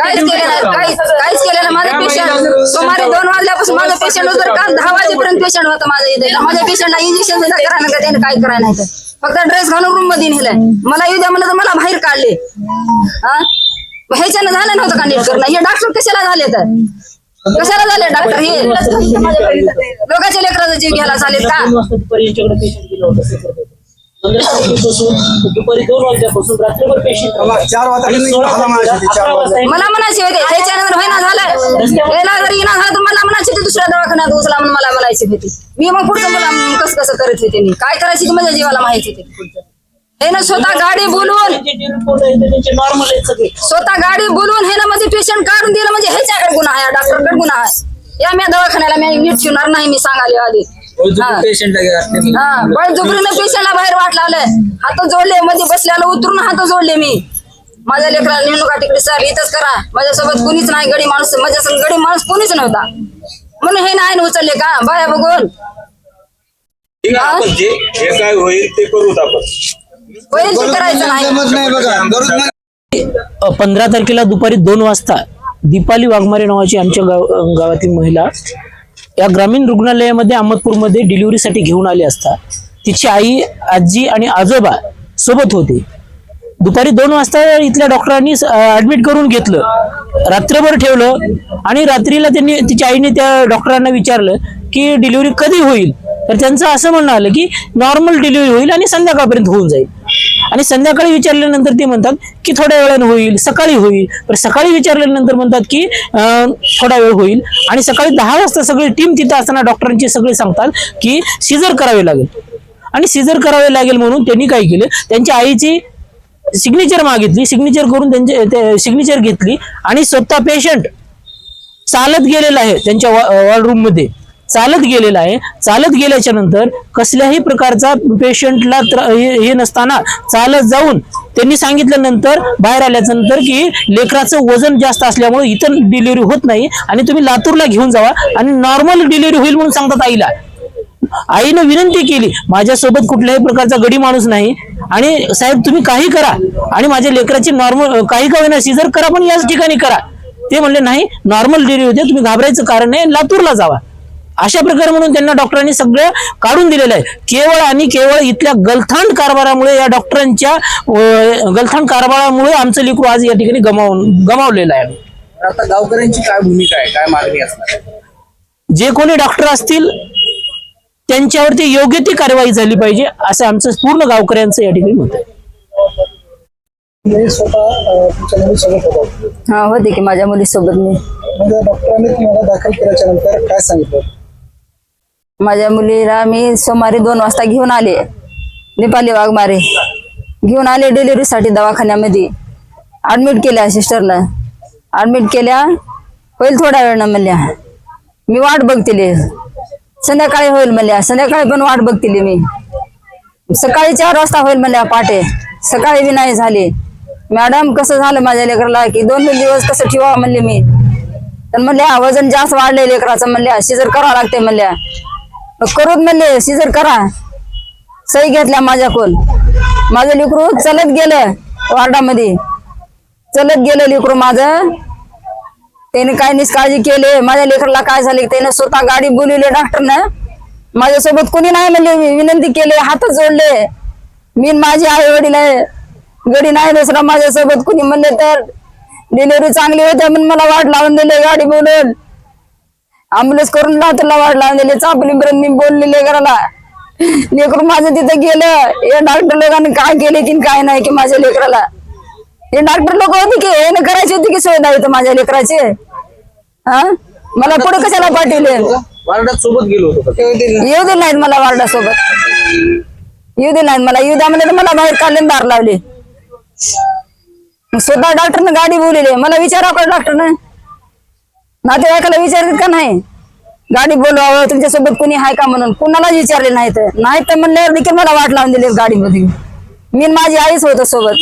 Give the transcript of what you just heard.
काहीच केलं नाही. काहीच काहीच केलं नाही. माझं पेशंट सुमारे दोन वाजल्यापासून माझं पेशंट होतं. काल दहा वाजेपर्यंत पेशंट होतं माझं इथे. माझ्या पेशंटला इंजेक्शन सुद्धा करा नका. त्याने काय करा नाही फक्त ड्रेस घालून रूममध्ये नेलंय. मला येऊ द्या म्हणलं तर मला बाहेर काढले. ह्याच्यानं झालं नव्हतं का नीट करणं. हे डॉक्टर कशाला झाले तर? कशाला झाले डॉक्टर हे लोकांच्या लेकराचा जीव घ्यायला चालेल का? दुपारी दोन वाजल्यापासून रात्रभर पेशंट चार वाजता. मला म्हणायचे होते होईना झालं याला जर इना झालं. तर मला म्हणायचे होते दुसऱ्या दवाखान्यात उचला म्हणून मला म्हणायचे होते. मी मग पुढचं मला कसं कसं करत होते मी काय करायची ते माझ्या जीवाला माहिती होते? हे ना स्वतः गाडी बोलवून स्वतः गाडी बोलवून हे ना मध्ये पेशंट काढून दिलं म्हणजे ह्याच्याकडे गुन्हा आहे डॉक्टरकडे गुन्हा आहे. या मी दवाखान्याला मी नीट शिवणार नाही मी सांगाले आधी हा. हा बळजुबरीनं पेशंटला बाहेर वाट लावलंय हात जोडले मध्ये बसल्याला उतरून हात जोडले मी. माझ्या लेकराला नेणू का तिकडे सर इथंच करा. माझ्यासोबत कुणीच नाही गडी माणूस माझ्या संग गडी माणूस कुणीच नव्हता. म्हणून हे नाही उचलले का? बाया बघून. ठीक आहे आपण जे जे काय होईल ते करूत आपण. होईल ते करायचं नाही. जमत नाही बघा. गरज नाही. पंधरा तारखेला दुपारी दोन वाजता दीपाली वाघमारे नावाची आमच्या गाव अं, गावातील महिला या ग्रामीण रुग्णालयामध्ये अहमदपूरमध्ये डिलिव्हरीसाठी घेऊन आले असता तिची आई आजी आणि आजोबा सोबत होते. दुपारी दोन वाजता इथल्या डॉक्टरांनी ऍडमिट करून घेतलं. रात्रभर ठेवलं आणि रात्रीला त्यांनी तिच्या आईने त्या डॉक्टरांना विचारलं की डिलिव्हरी कधी होईल? तर त्यांचं असं म्हणणं आलं की नॉर्मल डिलिव्हरी होईल आणि संध्याकाळपर्यंत होऊन जाईल. आणि संध्याकाळी विचारल्यानंतर ते म्हणतात की थोड्या वेळानं होईल सकाळी होईल. पण सकाळी विचारल्यानंतर म्हणतात की थोडा वेळ होईल. आणि सकाळी दहा वाजता सगळी टीम तिथं असताना डॉक्टरांची सगळे सांगतात की सिजर करावे लागेल. आणि सिजर करावे लागेल म्हणून त्यांनी काय केलं? त्यांच्या आईची सिग्नेचर मागितली सिग्नेचर करून त्यांचे सिग्नेचर घेतली. आणि स्वतः पेशंट चालत गेलेला आहे त्यांच्या वॉर्ड रूममध्ये चालत गेलेला आहे. चालत गेल्याच्यानंतर कसल्याही प्रकारचा पेशंटला हे हे नसताना चालत जाऊन त्यांनी सांगितल्यानंतर बाहेर आल्याच्यानंतर की लेकराचं वजन जास्त असल्यामुळे इथं डिलिव्हरी होत नाही आणि तुम्ही लातूरला घेऊन जावा आणि नॉर्मल डिलिव्हरी होईल म्हणून सांगतात आईला. आईनं विनंती केली माझ्यासोबत कुठल्याही प्रकारचा गडी माणूस नाही आणि साहेब तुम्ही काही करा आणि माझ्या लेकराची नॉर्मल काही का होईना सीझर करा पण याच ठिकाणी करा. ते म्हणले नाही नॉर्मल डिलिव्हरी होते तुम्ही घाबरायचं कारण नाही लातूरला जावा. अशा प्रकारे म्हणून त्यांना डॉक्टरांनी सगळं काढून दिलेलं आहे. केवळ आणि केवळ इथल्या गलथांड कारभारामुळे या डॉक्टरांच्या अं, गलथांड कारभारामुळे आमचं लेकरू आज या ठिकाणी गमावून गमावलेलं आहे. आता गावकऱ्यांची काय भूमिका आहे? काय मागणी असणार आहे? जे कोणी डॉक्टर असतील त्यांच्यावरती योग्य ती कारवाई झाली पाहिजे असं आमचं पूर्ण गावकऱ्यांचं या ठिकाणी मत आहे. स्वतः हा होते की माझ्या मुलीसोबत मी. म्हणजे डॉक्टरांनी तुम्हाला दाखल केल्याच्यानंतर काय सांगितलं? माझ्या मुलीला मी सोमवारी दोन वाजता घेऊन आले. नेपाली वाघमारे घेऊन आले डिलिव्हरीसाठी दवाखान्यामध्ये. ॲडमिट केल्या सिस्टरनं ॲडमिट केल्या होईल थोड्या वेळ म्हणल्या. मी वाट बघतील. संध्याकाळी होईल म्हणल्या. संध्याकाळी पण वाट बघतील मी. सकाळी चार वाजता होईल म्हणल्या पाटे. सकाळी बी नाही झाले. मॅडम कसं झालं माझ्या लेकराला? की दोन दोन दिवस कसं ठेवा म्हणले मी. तर म्हणल्या वजन जास्त वाढले लेकराचं म्हणल्या. शिजर करावं लागते म्हणल्या. करून करूच म्हणले सिजर करा. सही घेतल्या माझ्याकडून. माझं लेकरू चलत गेलं वार्डामध्ये. चलत गेलं लेकरू माझं. त्याने काय निष्काळजी केले? माझ्या लेकराला काय झाले? त्याने स्वतः गाडी बोलवली डॉक्टरनं. माझ्यासोबत कोणी नाही म्हणले मी विनंती केली हात जोडले. मी माझी माझे आई वडील आहे. गडी नाही दुसरा माझ्यासोबत. कोणी म्हणले तर डिलिव्हरी चांगली होते म्हणून मला वाट लावून दिले गाडी बोलून अँब्युलन्स करून लातूरला वाट लावून दिले चापलीपर्यंत मी बोललेले घराला. लेकरू माझं तिथं गेलं. हे डॉक्टर लोकांनी काय केले की काय नाही की माझ्या लेकराला. हे डॉक्टर लोक होते की हे न करायची होती की सुविधा इथं माझ्या लेकराचे? हा? मला पुढे कशाला पाठवले? वार्डात सोबत गेलो होतो का? येऊ दे नाहीत मला वार्डासोबत. येऊ दे नाहीत मला. येऊ द्या म्हणलं तर मला बाहेर काढले दार लावले. स्वतः डॉक्टरनं गाडी बोलवली. मला विचारा का डॉक्टरनं नातेवाईकाला विचारतात का नाही? गाडी बोलवावं तुमच्यासोबत कोणी आहे का म्हणून? कुणालाच विचारले नाही तर नाही तर म्हणल्यावर देखील मला वाट लावून दिली गाडीमध्ये. मी माझी आईच होतो सोबत.